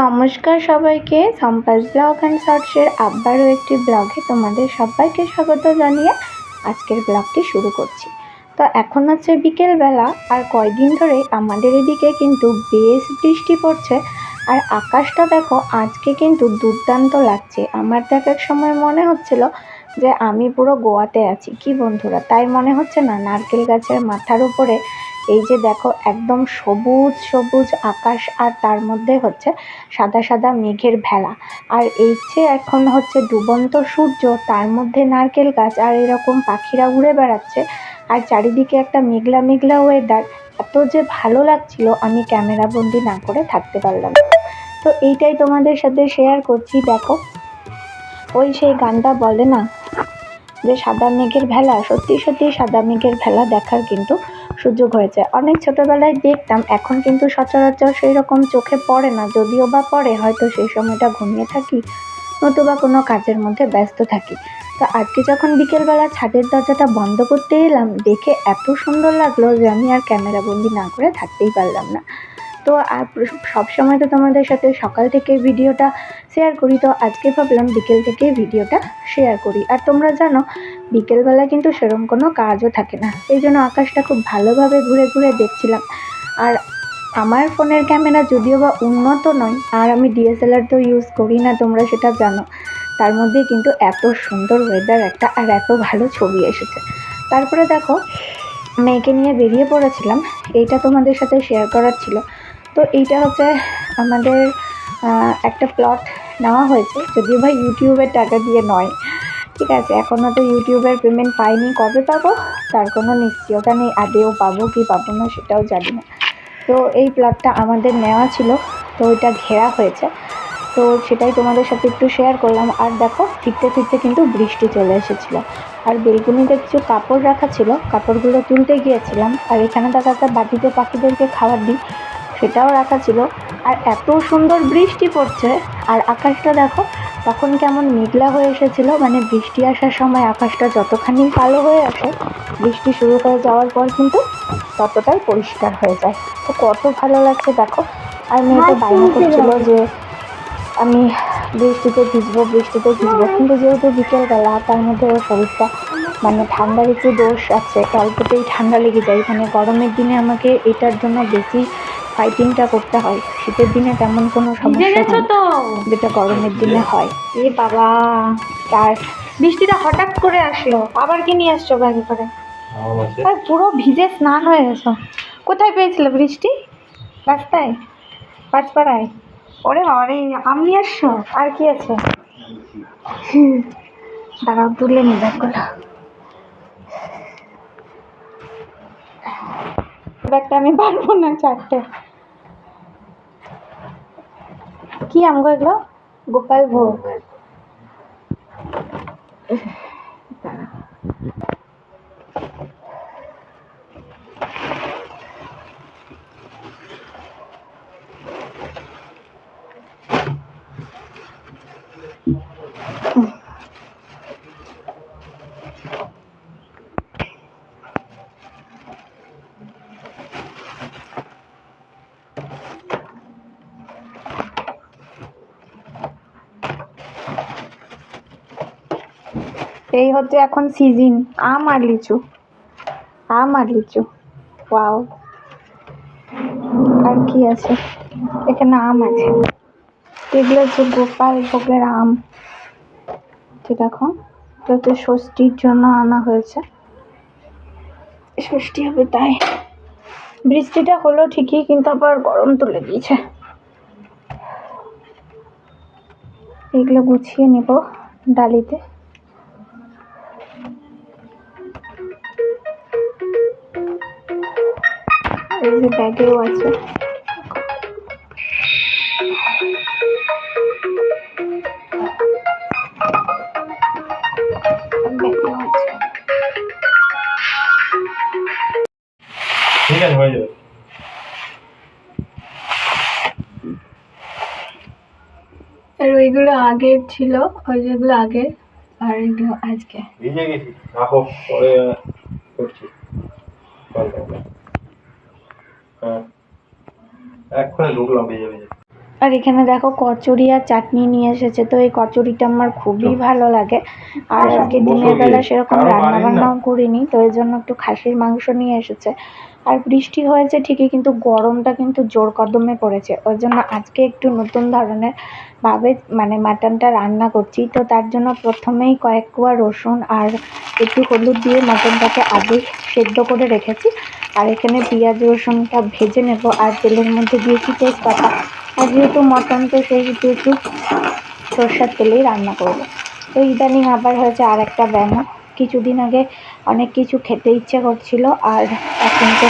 নমস্কার সবাইকে। সম্পাস blog and শর্টসের আবারও একটি ব্লগে তোমাদের সবাইকে স্বাগত জানিয়ে আজকের ব্লগটি শুরু করছি। তো এখন হচ্ছে বিকেলবেলা, আর কয়দিন ধরে আমাদের এদিকে কিন্তু বেশ বৃষ্টি পড়ছে, আর আকাশটা দেখো, আজকে কিন্তু দুর্দান্ত লাগছে। আমার এক এক সময় মনে হচ্ছিল যে আমি পুরো গোয়াতে আছি। কি বন্ধুরা, তাই মনে হচ্ছে না? নারকেল গাছের মাথার উপরে এই যে দেখো, একদম সবুজ সবুজ আকাশ আর তার মধ্যে হচ্ছে সাদা সাদা মেঘের ভেলা। আর এই যে এখন হচ্ছে ডুবন্ত সূর্য, তার মধ্যে নারকেল গাছ আর এরকম পাখিরা উড়ে বেড়াচ্ছে। আর চারিদিকে একটা মেঘলা মেঘলা ওয়েদার এত যে ভালো লাগছিল, আমি ক্যামেরা বন্দি না করে থাকতে পারলাম তো এইটাই তোমাদের সাথে শেয়ার করছি, দেখো। ওই সেই গানটা বলে না? যে সাদা মেঘের ভেলা, সত্যি সত্যি সাদা মেঘের ভেলা দেখার কিন্তু সুযোগ হয়েছে। অনেক ছোটবেলায় দেখতাম, এখন কিন্তু সচরাচর সেই রকম চোখে পড়ে না, যদিও বা পড়ে, হয়তো সেই সময়টা ঘুমিয়ে থাকি, নতুবা কোনো কাজের মধ্যে ব্যস্ত থাকি। তো আজকে যখন বিকেলবেলা ছাদের দরজাটা বন্ধ করতে এলাম, দেখে এত সুন্দর লাগল যে আমি আর ক্যামেরা বন্দি না করে থাকতেই পারলাম না। তো আর সবসময় তো তোমাদের সাথে সকাল থেকে ভিডিওটা শেয়ার করি, তো আজকে ভাবলাম বিকেল থেকে ভিডিওটা শেয়ার করি। আর তোমরা জানো, বিকেলবেলা কিন্তু সেরকম কোনো কাজও থাকে না। এই জন্য আকাশটা খুব ভালোভাবে ঘুরে ঘুরে দেখছিলাম। আর আমার ফোনের ক্যামেরা যদিও বা উন্নত নয়, আর আমি ডিএসএলআর তো ইউজ করি না, তোমরা সেটা জানো। তার মধ্যে কিন্তু এত সুন্দর ওয়েদার একটা, আর এত ভালো ছবি এসেছে। তারপরে দেখো, মেয়েকে নিয়ে বেরিয়ে পড়েছিলাম। এইটা তোমাদের সাথে শেয়ার করার ছিল। তো এইটা হচ্ছে আমাদের একটা প্লট নেওয়া হয়েছে। যদিও ভাই ইউটিউবের টাকা দিয়ে নয়। ঠিক আছে, এখনও তো ইউটিউবের পেমেন্ট পাইনি। কবে পাবো? তার কোনো নিশ্চয়তা নেই। আদেও পাবো কি পাবো না সেটাও জানি না। তো এই প্লটটা আমাদের নেওয়া ছিল। তো ওইটা ঘেরা হয়েছে। তো সেটাই তোমাদের সাথে একটু শেয়ার করলাম। আর দেখো, ফিরতে ফিরতে কিন্তু বৃষ্টি চলে এসেছিল। আর বেলকুনিতে কিছু কাপড় রাখা ছিল। কাপড়গুলো তুলতে গিয়েছিলাম। আর এখানে দেখো একটা বাটিতে পাখিদেরকে খাবার দিই। সেটাও রাখা ছিল। আর এত সুন্দর বৃষ্টি পড়ছে আর আকাশটা দেখো তখন কেমন মেঘলা হয়ে এসেছিল। মানে বৃষ্টি আসার সময় আকাশটা যতখানি কালো হয়ে আসে বৃষ্টি শুরু হয়ে যাওয়ার পর কিন্তু ততটাই পরিষ্কার হয়ে যায়। তো কত ভালো লাগছে দেখো। আর মেয়েটা বায়না করছিল যে আমি বৃষ্টিতে ভিজবো বৃষ্টিতে ভিজবো। কিন্তু যেহেতু বিকেলবেলা তার মধ্যে ওর শরীরটা মানে ঠান্ডার একটু দোষ আছে। অল্পতেই ঠান্ডা লেগে যায়। মানে গরমের দিনে আমাকে এটার জন্য বেশি ফাইটিংটা করতে হয়। শীতের দিনে তেমন কোনো সমস্যা তো? যেটা গরমের দিনে হয়। এ বাবা আর বৃষ্টিটা হঠাৎ করে আসলো। আবার কি নিয়ে আসছো ব্যাগে করে? পুরো ভিজে স্নান হয়ে গেছো। কোথায় পেয়েছিল বৃষ্টি? রাস্তায়? পাঁচপাড়ায়? ওরে বাবা রে আম নিয়ে আসছো? আর কি আছে? দাঁড়াও তুলে নি ব্যাগগুলো। ব্যাগটা আমি পারব না চারটে। কি আম গো এগুলো গোপাল ভোগ। এই হচ্ছে এখন সিজন আম আর লিচু। আম আর লিচু। ওয়াও আর কি আছে? এখানে আম আছে। এগুলো হচ্ছে গোপাল ভোগের আম। দেখো। হচ্ছে ষষ্ঠীর জন্য আনা হয়েছে। ষষ্ঠী হবে তাই। বৃষ্টিটা হলো ঠিকই, কিন্তু আবার গরম তুলে দিয়েছে এগুলো গুছিয়ে নেব ডালিতে। যে ব্যাগেও আছে। আছে ঠিক আছে হয়ে যাবে। আর ওইগুলো আগের ছিল ওই যেগুলো আগের আর এগুলো আজকে। ভিজে গেছি। রাখো পরে করছি। আর এখানে দেখো কচুরি আর চাটনি নিয়ে এসেছে তো এই কচুরিটা আমার খুবই ভালো লাগে। আর আজকে দিনের বেলা সেরকম রান্না বান্নাও করিনি তো এই জন্য একটু খাসির মাংস নিয়ে এসেছে। আর বৃষ্টি হয়েছে ঠিকই, কিন্তু গরমটা কিন্তু জোর কদমে পড়েছে। ওই জন্য আজকে একটু নতুন ধরনের ভাবে মানে মাটনটা রান্না করছি। তো তার জন্য প্রথমেই কয়েক কোয়া রসুন আর একটু হলুদ দিয়ে মাটনটাকে আগে সেদ্ধ করে রেখেছি। আর এখানে পেঁয়াজ রসুনটা ভেজে নেব আর তেলের মধ্যে দিয়েছি তেজপাতা। আর যেহেতু মটন, তো সেই একটু সর্ষের তেলেই রান্না করব। তো ইদানিং আবার হয়েছে আর একটা ব্যায়াম। কিছুদিন আগে অনেক কিছু খেতে ইচ্ছে করছিল, আর এখন তো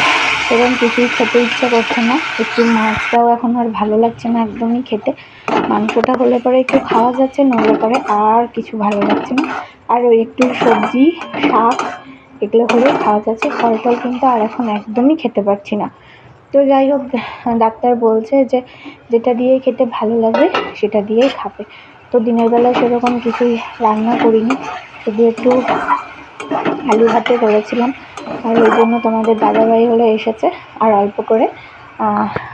সেরকম কিছুই খেতে ইচ্ছে করছে না। একটু মাছটাও এখন আর ভালো লাগছে না একদমই খেতে। মাংসটা হলে পরে একটু খাওয়া যাচ্ছে, নইলে পরে আর কিছু ভালো লাগছে না। আর ওই একটু সবজি, শাক, এগুলো হলেই খাওয়া যাচ্ছে। ফল টল কিন্তু আর এখন একদমই খেতে পারছি না। তো যাই হোক, ডাক্তার বলছে যে যেটা দিয়ে খেতে ভালো লাগবে সেটা দিয়েই খাবে। তো দিনের বেলা সেরকম কিছুই রান্না করিনি। একটু আলু ভাতে করেছিলাম। আর ওই জন্য তোমাদের দাদাভাই হলো এসেছে আর অল্প করে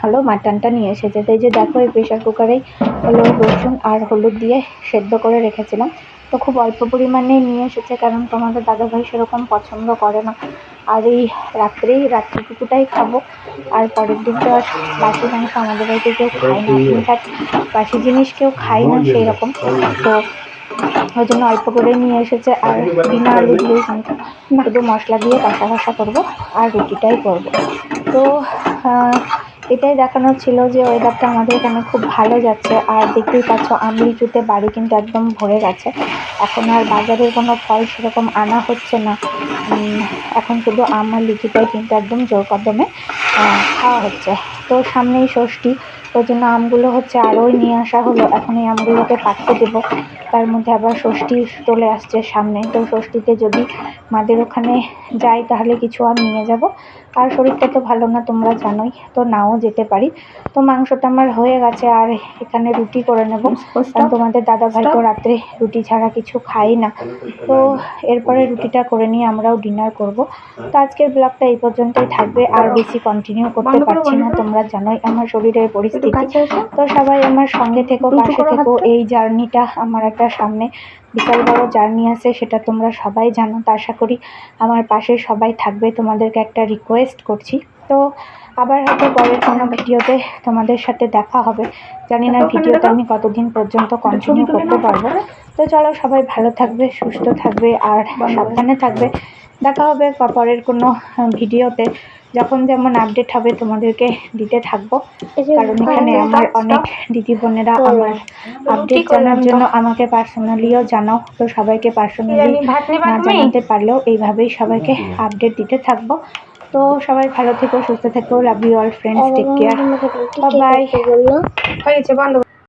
হলো মাটনটা নিয়ে এসেছে। তো এই যে দেখো এই প্রেশার কুকারেই হলো রসুন আর হলুদ দিয়ে সেদ্ধ করে রেখেছিলাম। তো খুব অল্প পরিমাণেই নিয়ে এসেছে কারণ তোমাদের দাদাভাই সেরকম পছন্দ করে না। আর এই রাত্রেই রাত্রিটুকুটাই খাব। আর পরের দিন তো আর বাসি মাংস আমাদের বাড়িতে কেউ খায় না। ইনফ্যাক্ট বাসি জিনিস কেউ খায় না সেই রকম তো ওই জন্য অল্প করে নিয়ে এসেছে আর বিনা আলু দিয়ে কিন্তু শুধু মশলা দিয়ে কষা কষা করব আর রুটিটাই করব। তো এটাই দেখানোর ছিল যে ওয়েদারটা আমাদের এখানে খুব ভালো যাচ্ছে। আর দেখতেই পাচ্ছ আম লিচুতে বাড়ি কিন্তু একদম ভরে গেছে। এখন আর বাজারের কোনো ফল সেরকম আনা হচ্ছে না। এখন শুধু আম আর লিচুটাই কিন্তু একদম জোর কদমে খাওয়া হচ্ছে। তো সামনেই ষষ্ঠী। ওই জন্য আমগুলো হচ্ছে আরোই নিয়ে আসা হলো। এখন এই আমগুলোকে পাকতে দেবো। তার মধ্যে আবার ষষ্ঠী চলে আসছে সামনে। তো ষষ্ঠীতে যদি মাদের ওখানে যাই তাহলে কিছু আম নিয়ে যাব। আর শরীরটা তো ভালো না তোমরা জানোই। তো নাও যেতে পারি। তো মাংসটা আমার হয়ে গেছে আর এখানে রুটি করে নেব। কারণ তোমাদের দাদা ভাই তো রাত্রে রুটি ছাড়া কিছু খাই না। তো এরপরে রুটিটা করে নিয়ে আমরাও ডিনার করব। তো আজকের ব্লগটা এই পর্যন্তই থাকবে। আর বেশি কন্টিনিউ করতে পারছি না তোমরা জানোই। আমার শরীরের পরিস্থিতি এসো। তো সবাই আমার সঙ্গে থেকো পাশে থেকো। এই জার্নিটা আমার একটা সামনে বিশাল বড় জার্নি আছে সেটা তোমরা সবাই জানো তো আশা করি আমার পাশে সবাই থাকবে। তোমাদেরকে একটা রিকোয়েস্ট করছি। তো আবার হয়তো পরের কোনো ভিডিওতে তোমাদের সাথে দেখা হবে। জানি না ভিডিওটা আমি কতদিন পর্যন্ত কন্টিনিউ করতে পারব। তো চলো সবাই ভালো থাকবে সুস্থ থাকবে আর সাবধানে থাকবে। দেখা হবে পরের কোনো ভিডিওতে। যখন যেমন আপডেট হবে তোমাদেরকে দিতে থাকব। কারণ এখানে আমার অনেক দিদি বোনেরা আমার আপডেট জানার জন্য আমাকে পার্সোনালিও জানাও। তো সবাইকে পার্সোনালি না? জানাতে পারলেও এইভাবেই সবাইকে আপডেট দিতে থাকব। তো সবাই ভালো থেকো সুস্থ থেকো love you all friends take care bye হয়েছে বন্ধ